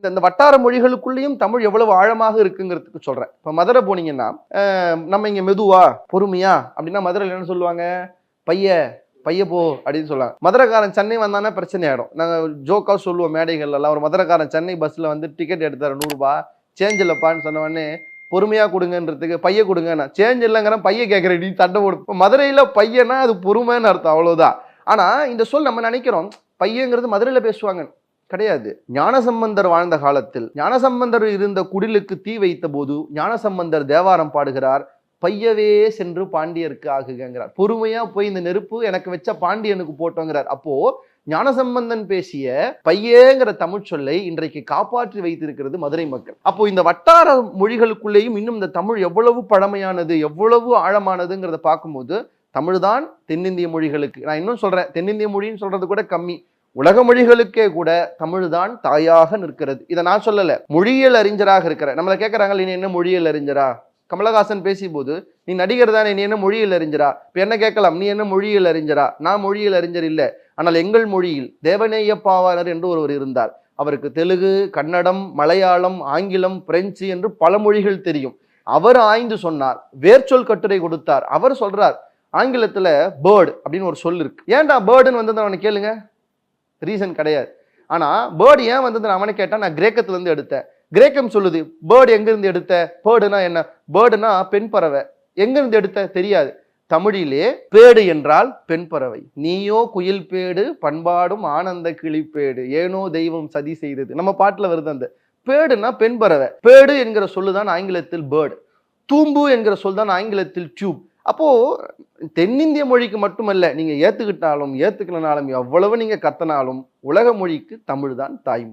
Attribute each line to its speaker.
Speaker 1: இந்த- இந்த வட்டார மொழிகளுக்குள்ளேயும் தமிழ் எவ்வளவு ஆழமாக இருக்குங்கிறதுக்கு சொல்றேன். இப்போ மதுரை போனீங்கன்னா நம்ம இங்கே மெதுவா பொறுமையா அப்படின்னா மதுரையில் என்ன சொல்லுவாங்க? பைய பைய போ அப்படின்னு சொல்லலாம் மதுரைக்காரன் சென்னை வந்தானே பிரச்சனை ஆகிடும் நாங்கள் ஜோக்கா சொல்லுவோம் மேடைகள்ல எல்லாம் ஒரு மதுரைக்காரன் சென்னை பஸ்ஸில் வந்து டிக்கெட் எடுத்தார் நூறுரூபா சேஞ்ச் இல்லைப்பான்னு சொன்னவொடனே பொறுமையாக கொடுங்கன்றதுக்கு பைய கொடுங்க. நான் சேஞ்ச் இல்லைங்கிறேன் பைய கேட்குறேன் நீ தண்டை போடு. மதுரையில் மதுரையில பையனா அது பொறுமைன்னு அர்த்தம் அவ்வளோதான் ஆனால் இந்த சொல் நம்ம நினைக்கிறோம் பையங்கிறது மதுரையில் பேசுவாங்க கிடையாது. ஞானசம்பந்தர் வாழ்ந்த காலத்தில் ஞானசம்பந்தர் இருந்த குடிலுக்கு தீ வைத்த போது ஞானசம்பந்தர் தேவாரம் பாடுகிறார் பையவே சென்று பாண்டியருக்கு ஆகுகங்கிறார் பொறுமையா போய் இந்த நெருப்பு எனக்கு வச்ச பாண்டியனுக்கு போட்டோங்கிறார். அப்போ ஞானசம்பந்தன் பேசிய பையேங்கிற தமிழ் சொல்லை இன்றைக்கு காப்பாற்றி வைத்திருக்கிறது மதுரை மக்கள். அப்போ இந்த வட்டார மொழிகளுக்குள்ளேயும் இன்னும் இந்த தமிழ் எவ்வளவு பழமையானது எவ்வளவு ஆழமானதுங்கிறத பார்க்கும்போது தமிழ்தான் தென்னிந்திய மொழிகளுக்கு. நான் இன்னும் சொல்றேன் தென்னிந்திய மொழின்னு சொல்றது கூட கம்மி. உலக மொழிகளுக்கே கூட தமிழ்தான் தாயாக நிற்கிறது. இதை நான் சொல்லலை. மொழியியல் அறிஞராக இருக்கிற நம்மளை கேட்குறாங்களே நீ என்ன மொழியியல் அறிஞரா? கமலஹாசன் பேசியபோது நீ நடிகர் தானே நீ என்ன மொழியில் அறிஞரா? இப்போ என்ன கேட்கலாம்? நீ என்ன மொழியில் அறிஞரா? நான் மொழியில் அறிஞர் இல்லை. ஆனால் எங்கள் மொழியில் தேவநேய என்று ஒருவர் இருந்தார். அவருக்கு தெலுங்கு கன்னடம் மலையாளம் ஆங்கிலம் பிரெஞ்சு என்று பல மொழிகள் தெரியும். அவர் ஆய்ந்து சொன்னார். வேர்ச்சொல் கட்டுரை கொடுத்தார். அவர் சொல்றார் ஆங்கிலத்தில் பேர்டு அப்படின்னு ஒரு சொல் இருக்கு. ஏன்டா பேர்டுன்னு வந்தது அவனை கேளுங்க. ரீசன் கிடையாது. ஆனால் பேர்டு ஏன் வந்தது அவனை கேட்டால் நான் கிரேக்கத்துலேருந்து எடுத்தேன். கிரேக்கம் சொல்லுது பேர்டு எங்கேருந்து எடுத்த? பேர்டுனா என்ன? பேர்டுனா பெண் பறவை. எங்கேருந்து எடுத்த? தெரியாது. தமிழிலே பேடு என்றால் பெண் பறவை. நீயோ குயில் பேடு பண்பாடும் ஆனந்த கிளிப்பேடு ஏனோ தெய்வம் சதி செய்தது. நம்ம பாட்டில் வருது அந்த பேடுனா பெண் பறவை. பேடு என்கிற சொல்லுதான் ஆங்கிலத்தில் பேர்டு தூம்பு என்கிற சொல் தான் ஆங்கிலத்தில் டியூப் அப்போது தென்னிந்திய மொழிக்கு மட்டுமல்ல நீங்கள் ஏற்றுக்கிட்டாலும் ஏற்றுக்கலனாலும் எவ்வளவு நீங்கள் கத்தனாலும் உலக மொழிக்கு தமிழ் தான் தாய்மொழி